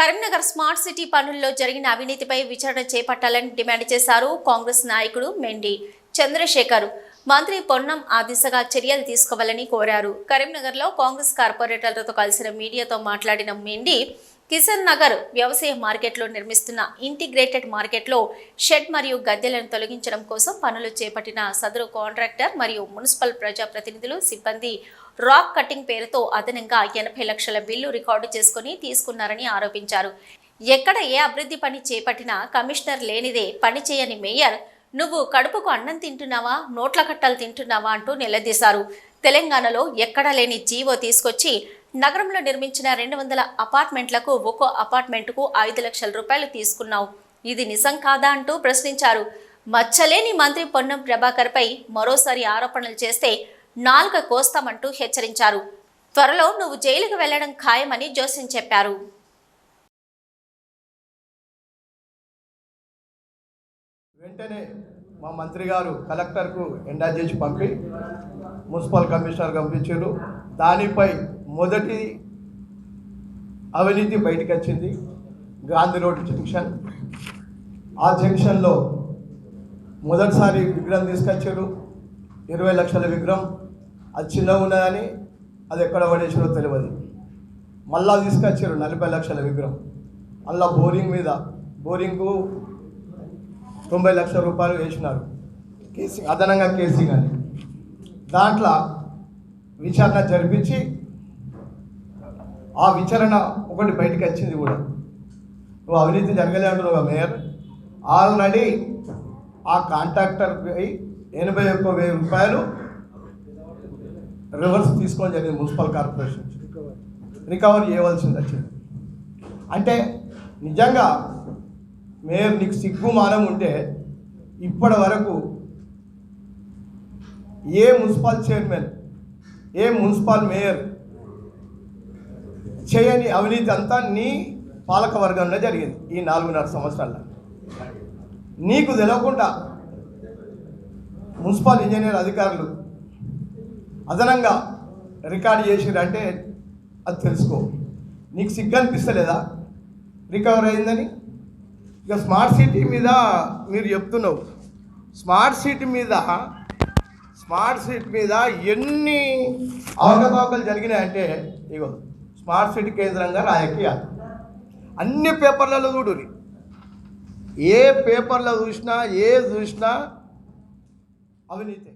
Karimnagar smart city పనుల్లో జరిగిన అవినీతిపై విచారణ చేపట్టాలని డిమాండ్ చేశారు కాంగ్రెస్ నాయకుడు మెండి చంద్రశేఖర్. మంత్రి పొన్నం ఆ దిశగా చర్యలు తీసుకోవాలని కోరారు. కరీంనగర్లో కాంగ్రెస్ కార్పొరేటర్లతో కలిసిన మీడియాతో మాట్లాడిన మెండి కిషన్ నగర్ వ్యవసాయ మార్కెట్లో నిర్మిస్తున్న ఇంటిగ్రేటెడ్ మార్కెట్లో షెడ్ మరియు గద్దెలను తొలగించడం కోసం పనులు చేపట్టిన సదరు కాంట్రాక్టర్ మరియు మున్సిపల్ ప్రజాప్రతినిధులు సిబ్బంది రాక్ కటింగ్ పేరుతో అదనంగా ఎనభై లక్షల బిల్లు రికార్డు చేసుకుని తీసుకున్నారని ఆరోపించారు. ఎక్కడ ఏ అభివృద్ధి పని చేపట్టినా కమిషనర్ లేనిదే పని చేయని మేయర్ నువ్వు కడుపుకు అన్నం తింటున్నావా నోట్ల కట్టలు తింటున్నావా అంటూ నిలదీశారు. తెలంగాణలో ఎక్కడా లేని జీవో తీసుకొచ్చి నగరంలో నిర్మించిన రెండు వందల అపార్ట్మెంట్లకు ఒక్కో అపార్ట్మెంట్కు ఐదు లక్షల రూపాయలు తీసుకున్నావు. ఇది నిజం కాదా అంటూ ప్రశ్నించారు. మచ్చలేని మంత్రి పొన్నం ప్రభాకర్పై మరోసారి ఆరోపణలు చేస్తే నాలుక కోస్తామంటూ హెచ్చరించారు. త్వరలో నువ్వు జైలుకు వెళ్ళడం ఖాయమని జోస్యం చెప్పారు. వెంటనే మా మంత్రి గారు కలెక్టర్కు ఎండా చేసి పంపి మున్సిపల్ కమిషనర్ పంపించారు దానిపై మొదటి అవినీతి బయటకు వచ్చింది. Gandhi road junction. ఆ జంక్షన్లో మొదటిసారి విగ్రహం తీసుకొచ్చారు ఇరవై లక్షల విగ్రహం అది చిన్నగా ఉన్నదని అది ఎక్కడ పడేసినో తెలియదు. మళ్ళా తీసుకొచ్చారు నలభై లక్షల విగ్రహం. అలా బోరింగ్ మీద బోరింగ్కు తొంభై లక్షల రూపాయలు వేసినారు. కేసీ అదనంగా కేసీ కానీ దాంట్లో విచారణ జరిపించి ఆ విచారణ ఒకటి బయటకు వచ్చింది కూడా. నువ్వు అవినీతి జరగలే అంటున్నావు మేయర్. ఆల్రెడీ ఆ కాంట్రాక్టర్పై ఎనభై ఒక్క వెయ్యి రూపాయలు రివర్స్ తీసుకోవడం జరిగింది మున్సిపల్ కార్పొరేషన్ రికవర్ చేయవలసింది వచ్చింది. అంటే నిజంగా మేయర్ నీకు సిగ్గు మానం ఉంటే ఇప్పటి వరకు ఏ మున్సిపల్ చైర్మన్ ఏ మున్సిపల్ మేయర్ చేయని అవినీతి అంతా నీ పాలక వర్గంలో జరిగింది ఈ నాలుగున్నర సంవత్సరాల్లో. నీకు తెలియకుండా మున్సిపల్ ఇంజనీర్ అధికారులు అదనంగా రికార్డు చేసిరంటే అది తెలుసుకో. నీకు సిగ్గు అనిపిస్తలేదా? రికవర్ అయిందని? ఇక స్మార్ట్ సిటీ మీద మీరు చెప్తున్నావు. స్మార్ట్ సిటీ మీద స్మార్ట్ సిటీ మీద ఎన్ని అవకతవకలు జరిగినాయంటే ఇగో స్మార్ట్ సిటీ కేంద్రంగా రాజకీయాలు. అన్ని పేపర్లలో చూడు ఏ పేపర్లో చూసినా ఏ చూసినా అవినీతి